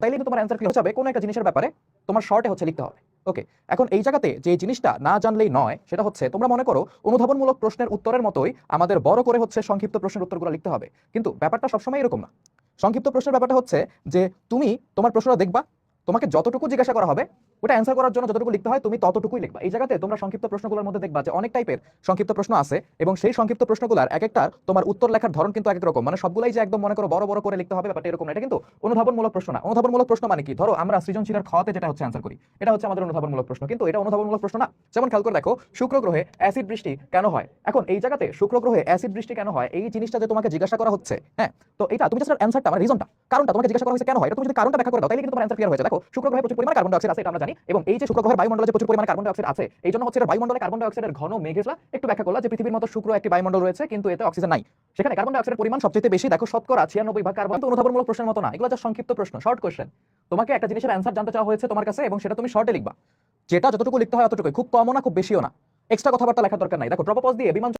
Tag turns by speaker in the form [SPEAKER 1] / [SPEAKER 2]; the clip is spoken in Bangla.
[SPEAKER 1] তাইলে কিন্তু তোমার অ্যান্সার ক্লিয়ার হবে কোনো একটা জিনিসের ব্যাপারে তোমার শর্টে হচ্ছে লিখতে হবে। ওকে এখন এই জায়গাতে যে জিনিসটা না জানলেই নয়, সেটা হচ্ছে তোমরা মনে করো অনুধাবনমূলক প্রশ্নের উত্তরের মতোই আমাদের বড় করে হচ্ছে সংক্ষিপ্ত প্রশ্নের উত্তরগুলো লিখতে হবে। কিন্তু ব্যাপারটা সবসময় এরকম না। সংক্ষিপ্ত প্রশ্নের ব্যাপারটা হচ্ছে যে তুমি তোমার প্রশ্নটা দেখবা, তোমাকে যতটুকু জিজ্ঞাসা করা হবে ওটা অ্যান্সার করার জন্য যতটুকু লিখতে হয় তুমি ততটুকুই লিখবা। এই জায়গাতে তোমরা সংক্ষিপ্ত প্রশ্নগুলোর মধ্যে দেখবা যে অনেক টাইপের সংক্ষিপ্ত প্রশ্ন আছে এবং সেই সংক্ষিপ্ত প্রশ্নগুলোর এক একটা তোমার উত্তর লেখার ধরন কিন্তু এক রকম। মানে সবগুলাই যে একদম মনে করো বড় বড় করে লিখতে হবে ব্যাপারটা এরকম না। এটা কিন্তু অনুধাবনমূলক প্রশ্ন না। অনুধাবনমূলক প্রশ্ন মানে কি? ধরো আমরা সৃজনশীলের খাওয়াতে যেটা হচ্ছে অ্যান্সার করি। এটা হচ্ছে আমাদের অনুধাবনমূলক প্রশ্ন। কিন্তু এটা অনুধাবনমূলক প্রশ্ন না। যেমন খেয়াল করে দেখো, শুক্র গ্রহে অ্যাসিড বৃষ্টি কেন হয়? এখন এই জায়গাতে শুক্র গ্রহে অ্যাসিড বৃষ্টি কেন হয়? এই জিনিসটা যে তোমাকে জিজ্ঞাসা করা হচ্ছে হ্যাঁ? তো এটা তুমি অ্যান্সারটা মানে রিজনটা কারণটা তোমাকে জিজ্ঞাসা করা হয়েছে কেন হয়? এটা তুমি যদি কারণটা ব্যাখ্যা করে দাও তাহলে কিন্তু তোমার অ্যান্সার ক্লিয়ার হয়ে যায়। দেখো, শুক্র গ্রহে প্রচুর পরিমাণে কার্বন ডাইঅক্সাইড আছে, এটা আমরা জানি এবং এই যে শুক্র গ্রহের বায়ুমণ্ডলে যে প্রচুর পরিমাণে কার্বন ডাইঅক্সাইড আছে, এই জন্য হচ্ছে এর বায়ুমণ্ডলে কার্বন ডাইঅক্সাইডের ঘন মেঘেসলা একটু ব্যাখ্যা করলা যে পৃথিবীর মতো শুক্র একটি বায়ুমণ্ডল রয়েছে, কিন্তু এতে অক্সিজেন নাই। সেখানে কার্বন ডাইঅক্সাইডের পরিমাণ সবচেয়ে বেশি, দেখো শতকরা ছিয়ানব্বই ভাগ কার্বন অনুধাবনমূলক প্রশ্নের মতো না। এগুলো যা সংক্ষিপ্ত প্রশ্ন শর্ট কোয়েশ্চেন তোমাকে একটা জিনিসের অ্যান্সার জানতে চাওয়া হয়েছে তোমার কাছে, এবং সেটা তুমি শর্টে লিখবা। যেটা যতটুকু লিখতে হয় অতটুকুই, খুব কমও না, খুব বেশিও না। এক্সট্রা কথাবার্তা লেখার দরকার নাই। দেখো প্রপোজ দিয়ে বিমান